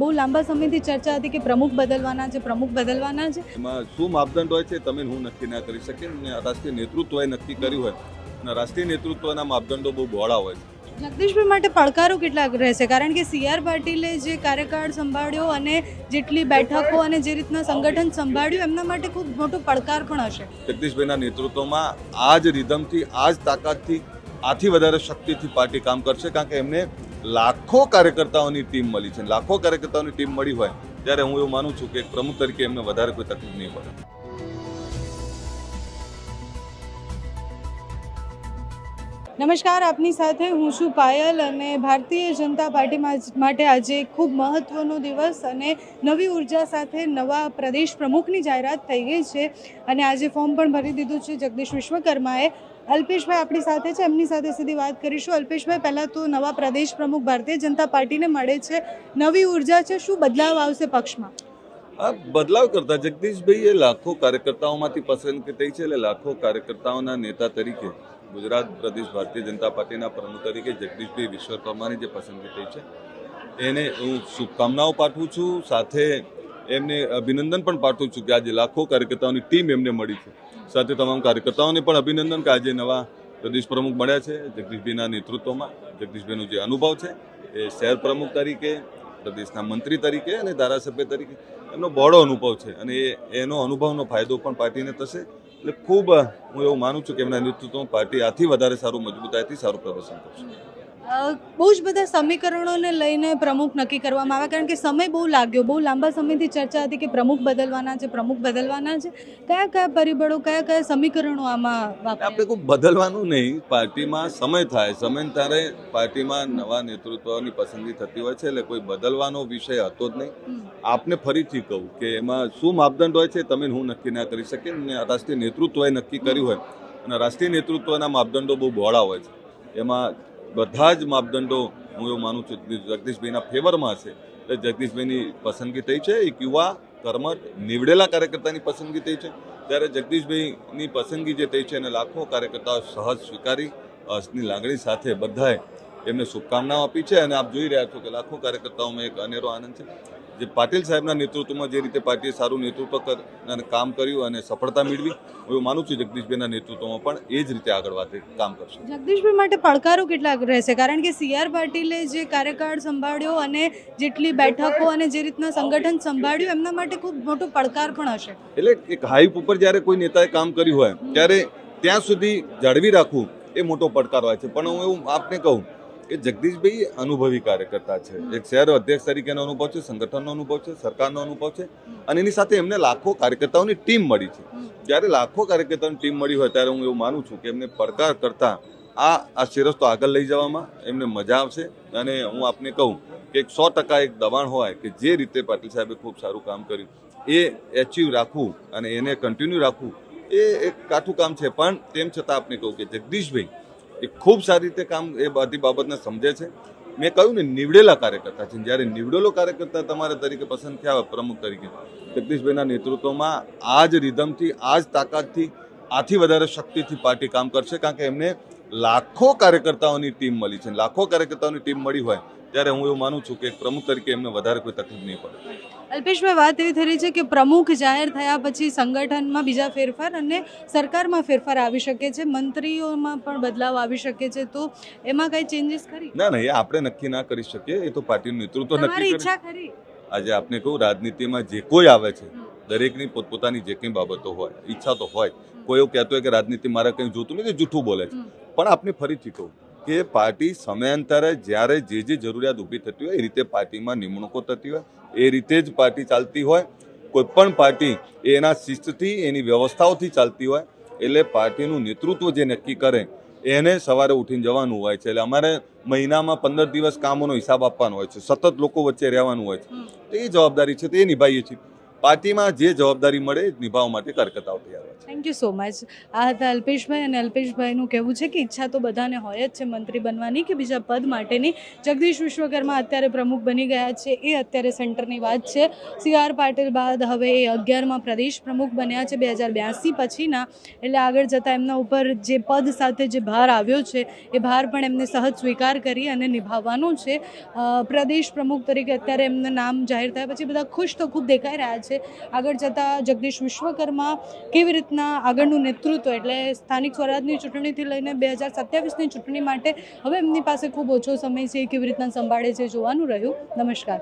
બહુ લાંબા સમયથી ચર્ચા હતી કે પ્રમુખ બદલવાના છે પ્રમુખ બદલવાના છે. એમાં શું માપદંડ હોય છે તમે હું નક્કી ના કરી શકીએ અને રાષ્ટ્રીય નેતૃત્વએ નક્કી કર્યું હોય. અને રાષ્ટ્રીય નેતૃત્વના માપદંડો બહુ બહોળા હોય છે. જગદીશભાઈ માટે પડકારો કેટલા રહેશે? કારણ કે સી આર પાટીલે જે કાર્યકાળ સંભાળ્યો અને જેટલી બેઠકો અને જે રીતના સંગઠન સંભાળ્યું એમના માટે ખૂબ મોટો પડકાર પણ હશે. જગદીશભાઈના નેતૃત્વમાં આ જ રિધમથી આ જ તાકાતથી આથી વધારે શક્તિથી પાર્ટી કામ કરશે કારણ કે એમને લાખો કાર્યકર્તાઓની ટીમ મળી છે લાખો કાર્યકર્તાઓની ટીમ મળી હોય, ત્યારે હું એવું માનું છું કે પ્રમુખ તરીકે એમને વધારે કોઈ તકલીફ નહીં પડે. નમસ્કાર, આપની સાથે હું છું પાયલ અને ભારતીય જનતા પાર્ટી માટે આજે ખૂબ મહત્વનો દિવસ અને નવી ઊર્જા સાથે નવા પ્રદેશ પ્રમુખની જાહેરાત થઈ ગઈ છે અને આજે ફોર્મ પણ ભરી દીધું છે જગદીશ વિશ્વકર્માએ. અલ્પેશભાઈ આપણી સાથે છે, એમની સાથે સીધી વાત કરીશું. અલ્પેશભાઈ, પહેલાં તો નવા પ્રદેશ પ્રમુખ ભારતીય જનતા પાર્ટીને મળે છે. નવી ઊર્જા છે, શું બદલાવ આવશે પક્ષમાં? આ બદલાવ કરતા જગદીશભાઈએ લાખો કાર્યકર્તાઓમાંથી પસંદ થઈ છે એટલે લાખો કાર્યકર્તાઓના નેતા તરીકે ગુજરાત પ્રદેશ ભારતીય જનતા પાર્ટીના પ્રમુખ તરીકે જગદીશભાઈ વિશ્વકર્માની જે પસંદગી થઈ છે, એને હું શુભકામનાઓ પાઠવું છું. સાથે એમને અભિનંદન પણ પાઠવું છું કે આજે લાખો કાર્યકર્તાઓની ટીમ એમને મળી છે. સાથે તમામ કાર્યકર્તાઓને પણ અભિનંદન કે આજે નવા પ્રદેશ પ્રમુખ મળ્યા છે જગદીશભાઈના નેતૃત્વમાં. જગદીશભાઈનો જે અનુભવ છે એ શહેર પ્રમુખ તરીકે, પ્રદેશના મંત્રી તરીકે અને ધારાસભ્ય તરીકે એમનો બહોળો અનુભવ છે. અને એ એનો અનુભવનો ફાયદો પણ પાર્ટીને થશે. એટલે ખૂબ હું એવું માનું છું કે એમના નેતૃત્વમાં પાર્ટી આથી વધારે સારું, મજબૂતાઈથી સારું પ્રદર્શન કરશે. બહુ જ બધા સમીકરણોને લઈને પ્રમુખ નક્કી કરવામાં આવે કારણ કે સમય બહુ લાગ્યો. બહુ લાંબા સમયથી ચર્ચા હતી કે પ્રમુખ બદલવાના છે પ્રમુખ બદલવાના છે. કયા કયા પરિબળો કયા કયા સમીકરણો આમાં આપણે કોઈ બદલવાનું નહીં. પાર્ટીમાં સમય થાય. સમય ત્યારે પાર્ટીમાં નવા નેતૃત્વની પસંદગી થતી હોય છે. એટલે કોઈ બદલવાનો વિષય હતો જ નહીં. આપને ફરીથી કહું કે એમાં શું માપદંડ હોય છે તમે હું નક્કી ના કરી શકીએ. ને રાષ્ટ્રીય નેતૃત્વએ નક્કી કર્યું હોય. અને રાષ્ટ્રીય નેતૃત્વના માપદંડો બહુ બહોળા હોય છે. એમાં બધા જ માપદંડો હું એવું માનું છું જગદીશભાઈના ફેવરમાં છે. એટલે જગદીશભાઈની પસંદગી થઈ છે, એક યુવા કર્મઠ નીવડેલા કાર્યકર્તાની પસંદગી થઈ છે. ત્યારે જગદીશભાઈની પસંદગી જે થઈ છે એને લાખો કાર્યકર્તાઓ સહજ સ્વીકારી હર્ષની લાગણી સાથે બધાએ એમને શુભકામનાઓ આપી છે અને આપ જોઈ રહ્યા છો કે લાખો કાર્યકર્તાઓમાં એક અનેરો આનંદ છે. જે પાટીલ સાહેબના નેતૃત્વમાં જે રીતે પાર્ટીએ સારું નેતૃત્વ કર કામ કર્યું અને સફળતા મેળવી હું એવું માનું છું જગદીશભાઈના નેતૃત્વમાં પણ એ જ રીતે આગળ વાતે કામ કરશે. જગદીશભાઈ માટે પડકારો કેટલા રહેશે? કારણ કે સી આર પાટીલે જે કાર્યકાળ સંભાળ્યો અને જેટલી બેઠકો અને જે રીતના સંગઠન સંભાળ્યું એમના માટે ખૂબ મોટો પડકાર પણ હશે. એટલે એક હાઈપ ઉપર જ્યારે કોઈ નેતાએ કામ કર્યું હોય ત્યારે ત્યાં સુધી જાળવી રાખવું એ મોટો પડકાર હોય છે. પણ હું એવું આપને કહું કે જગદીશભાઈ અનુભવી કાર્યકર્તા છે. એક શહેર અધ્યક્ષ તરીકેનો અનુભવ છે સંગઠનનો અનુભવ છે સરકારનો અનુભવ છે અને એની સાથે એમને લાખો કાર્યકર્તાઓની ટીમ મળી છે. જ્યારે લાખો કાર્યકર્તાઓની ટીમ મળી હોય ત્યારે હું એવું માનું છું કે એમને પડકાર કરતા આ આ શિરસ્તો આગળ લઈ જવામાં એમને મજા આવશે અને હું આપને કહું કે એક સો ટકા એક દબાણ હોય કે જે રીતે પાટીલ સાહેબે ખૂબ સારું કામ કર્યું એ એચીવ રાખવું અને એને કન્ટિન્યુ રાખવું એ એક કાઠું કામ છે. પણ તેમ છતાં આપને કહું કે જગદીશભાઈ એ ખૂબ સારી રીતે કામ એ બધી બાબતને સમજે છે. મેં કહ્યું ને, નીવડેલા કાર્યકર્તા છે. જ્યારે નીવડેલો કાર્યકર્તા તમારા તરીકે પસંદ થયા હોય, પ્રમુખ તરીકે, જગદીશભાઈના નેતૃત્વમાં આ જ રિધમથી આ જ તાકાતથી, આથી વધારે શક્તિથી પાર્ટી કામ કરશે. કારણ કે એમને લાખો કાર્યકર્તાઓની ટીમ મળી છે. લાખો કાર્યકર્તાઓની ટીમ મળી હોય ત્યારે હું એવું માનું છું કે પ્રમુખ તરીકે એમને વધારે કોઈ તકલીફ નહીં પડે. અલ્પેશભાઈ વાત એવી થઈ રહી છે કે પ્રમુખ જાહેર થયા પછી સંગઠનમાં બીજા ફેરફાર અને સરકારમાં ફેરફાર આવી શકે છે મંત્રીઓમાં પણ બદલાવ આવી શકે છે તો એમાં કઈ ચેન્જીસ ખરી? ના ના એ આપણે નક્કી ના કરી શકીએ એ તો પાર્ટીનું નેતૃત્વ નક્કી કરે ઈચ્છા ખરી? આજે આપને કહું રાજનીતિમાં જે કોઈ આવે છે દરેકની પોતપોતાની જે કંઈ બાબતો હોય ઈચ્છા તો હોય કોઈ એવું કહેતો હોય કે રાજનીતિ મારે કંઈ જોતું નથી જૂઠું બોલે છે. પણ આપને ફરીથી કહું કે પાર્ટી સમયાંતરે જ્યારે જે જે જરૂરિયાત ઊભી થતી હોય એ રીતે પાર્ટીમાં નિમણૂકો થતી હોય એ રીતે જ પાર્ટી ચાલતી હોય. કોઈ પણ પાર્ટી એના શિસ્તથી એની વ્યવસ્થાઓથી ચાલતી હોય એટલે પાર્ટીનું નેતૃત્વ જે નક્કી કરે એને સવારે ઉઠીને જવાનું હોય છે. એટલે અમારે મહિનામાં પંદર દિવસ કામોનો હિસાબ આપવાનો હોય છે. સતત લોકો વચ્ચે રહેવાનું હોય છે. તો એ જવાબદારી છે તે નિભાવીએ છીએ. પાર્ટીમાં જે જવાબદારી મળે નિભાવવા માટે કાર્યકર્તાઓ તૈયાર છે. થેન્ક યુ સો મચ આ હતા અલ્પેશભાઈ અને અલ્પેશભાઈનું કહેવું છે કે ઈચ્છા તો બધાને હોય જ છે મંત્રી બનવાની કે બીજા પદ માટેની. જગદીશ વિશ્વકર્મા અત્યારે પ્રમુખ બની ગયા છે, એ અત્યારે સેન્ટરની વાત છે. સી આર પાટીલ બાદ હવે એ અગિયારમાં પ્રદેશ પ્રમુખ બન્યા છે બે હજાર બ્યાસી પછીના. એટલે આગળ જતાં એમના ઉપર જે પદ સાથે જે ભાર આવ્યો છે, એ ભાર પણ એમને સહજ સ્વીકાર કરી અને નિભાવવાનો છે. પ્રદેશ પ્રમુખ તરીકે અત્યારે એમનું નામ જાહેર થયા પછી બધા ખુશ તો ખૂબ દેખાઈ રહ્યા છે આગળ જતાં જગદીશ વિશ્વકર્મા કેવી રીતના આગળનું નેતૃત્વ એટલે સ્થાનિક સ્વરાજની ચૂંટણીથી લઈને બે હજાર સત્યાવીસની ચૂંટણી માટે હવે એમની પાસે ખૂબ ઓછો સમય છે કેવી રીતના સંભાળે છે જોવાનું રહ્યું. નમસ્કાર.